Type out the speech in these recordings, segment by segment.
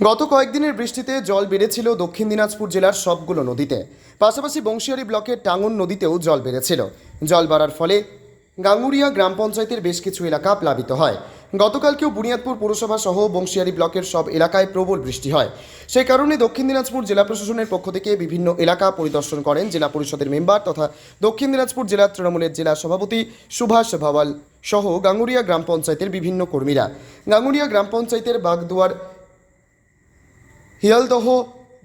গত কয়েকদিনের বৃষ্টিতে জল বেড়েছিল দক্ষিণ দিনাজপুর জেলার সবগুলো নদীতে। পাশাপাশি বংশিয়ারি ব্লকের টাঙ্গন নদীতেও জল বেড়েছিল। জল বাড়ার ফলে গাঙ্গুরিয়া গ্রাম পঞ্চায়েতের বেশ কিছু এলাকা প্লাবিত হয়। গতকালকেও বুনিয়াদপুর পুরসভা সহ বংশিয়ারি ব্লকের সব এলাকায় প্রবল বৃষ্টি হয়। সেই কারণে দক্ষিণ দিনাজপুর জেলা প্রশাসনের পক্ষ থেকে বিভিন্ন এলাকা পরিদর্শন করেন জেলা পরিষদের মেম্বার তথা দক্ষিণ দিনাজপুর জেলা তৃণমূলের জেলা সভাপতি সুভাষ ভাওয়াল সহ গাঙ্গুরিয়া গ্রাম পঞ্চায়েতের বিভিন্ন কর্মীরা। গাঙ্গুরিয়া গ্রাম পঞ্চায়েতের বাগদুয়ার হিয়ালদহ,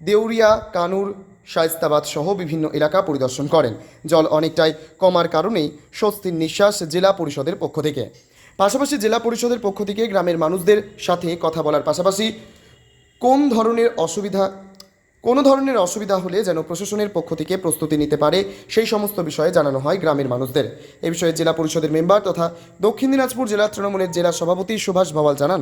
দেউরিয়া, কানুর, শায়স্তাবাদ সহ বিভিন্ন এলাকা পরিদর্শন করেন। জল অনেকটাই কমার কারণেই স্বস্তির নিঃশ্বাস জেলা পরিষদের পক্ষ থেকে। পাশাপাশি জেলা পরিষদের পক্ষ থেকে গ্রামের মানুষদের সাথে কথা বলার পাশাপাশি কোন ধরনের অসুবিধা, কোনো ধরনের অসুবিধা হলে যেন প্রশাসনের পক্ষ থেকে প্রস্তুতি নিতে পারে, সেই সমস্ত বিষয়ে জানানো হয় গ্রামের মানুষদের। এ বিষয়ে জেলা পরিষদের মেম্বার তথা দক্ষিণ দিনাজপুর জেলা তৃণমূলের জেলা সভাপতি সুভাষ ভাওয়াল জানান।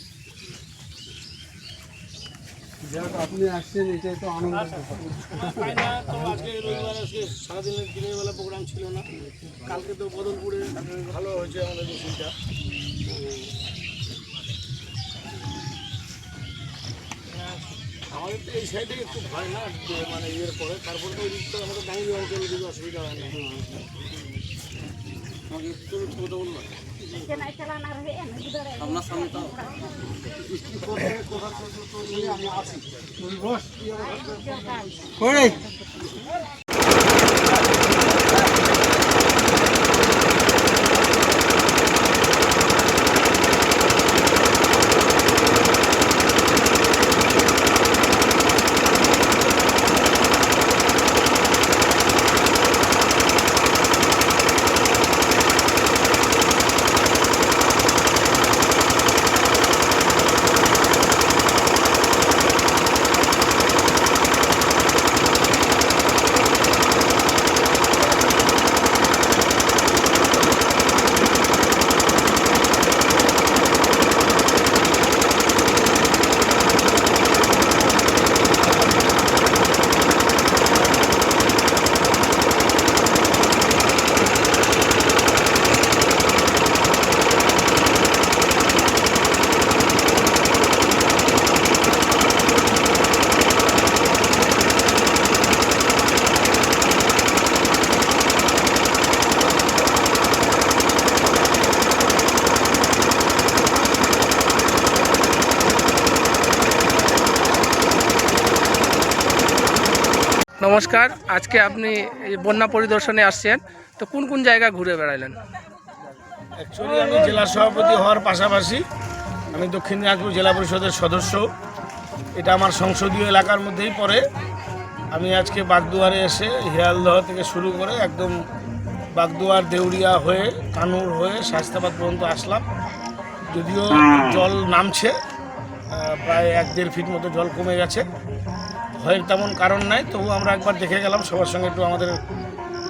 আপনি আসছেন এটাই তো আনন্দ না তো আজকে রবিবার আজকে সারাদিনের দিনের বেলা প্রোগ্রাম ছিল না। কালকে তো বদলপুরে ভালো হয়েছে আমাদের মিছিলটা আমাদের তো এই সাইডে একটু ভয় না মানে ইয়ের পরে। তারপরে তো ওই দিক তো আমাদের ডাঙ্গি অঞ্চলে দিকে অসুবিধা হয় না। আমাকে একটু কথা বললাম সামনাসামনি নমস্কার, আজকে আপনি বন্যা পরিদর্শনে আসছেন, তো কোন কোন জায়গা ঘুরে বেড়ালেন অ্যাকচুয়ালি আমি জেলা সভাপতি হওয়ার পাশাপাশি আমি দক্ষিণ দিনাজপুর জেলা পরিষদের সদস্য। এটা আমার সংসদীয় এলাকার মধ্যেই পড়ে। আমি আজকে বাগদুয়ারে এসে হিয়ালদহ থেকে শুরু করে একদম বাগদুয়ার দেউরিয়া হয়ে কানুর হয়ে শাস্তাবাদ পর্যন্ত আসলাম। যদিও জল নামছে প্রায় এক দেড় ফিট মতো জল কমে গেছে। ভয়ের তেমন কারণ নাই, তবু আমরা একবার দেখে গেলাম, সবার সঙ্গে একটু আমাদের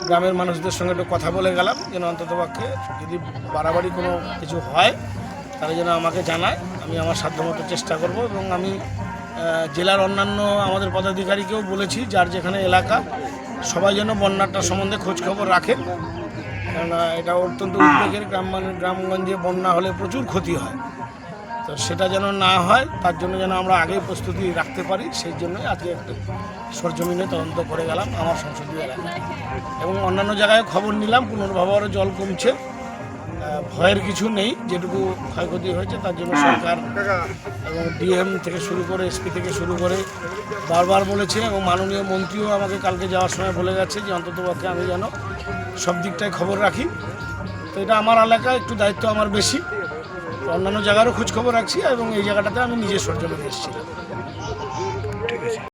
গ্রামের মানুষদের সঙ্গে একটু কথা বলে গেলাম, যেন অন্ততপক্ষে যদি বাড়াবাড়ি কোনো কিছু হয়, তাহলে যেন আমাকে জানায়, আমি আমার সাধ্যমতো চেষ্টা করব এবং আমি জেলার অন্যান্য আমাদের পদাধিকারীকেও বলেছি, যার যেখানে এলাকা, সবাই যেন বন্যাটা সম্বন্ধে খোঁজখবর রাখেন। কেননা, এটা অত্যন্ত উদ্বেগের, গ্রাম মানে গ্রামগঞ্জে বন্যা হলে প্রচুর ক্ষতি হয়। তো সেটা যেন না হয়, তার জন্য যেন আমরা আগেই প্রস্তুতি রাখতে পারি, সেই জন্যই আজকে একটু সরজমিনে তদন্ত করে গেলাম আমার সংসদীয় এলাকায়। এবং অন্যান্য জায়গায় খবর নিলাম পুনর্ভবারও জল কমছে। ভয়ের কিছু নেই, যেটুকু ক্ষয়ক্ষতি হয়েছে, তার জন্য সরকার এবং ডিএম থেকে শুরু করে এসপি থেকে শুরু করে বারবার বলেছে, এবং মাননীয় মন্ত্রীও আমাকে কালকে যাওয়ার সময় বলে গেছে যে অন্ততপক্ষে আমি যেন সব দিকটায় খবর রাখি। তো এটা আমার এলাকায় একটু দায়িত্ব আমার বেশি। অন্যান্য জায়গারও খোঁজখবর রাখছি এবং এই জায়গাটাতে আমি নিজের সরজমিনে এসেছিলাম।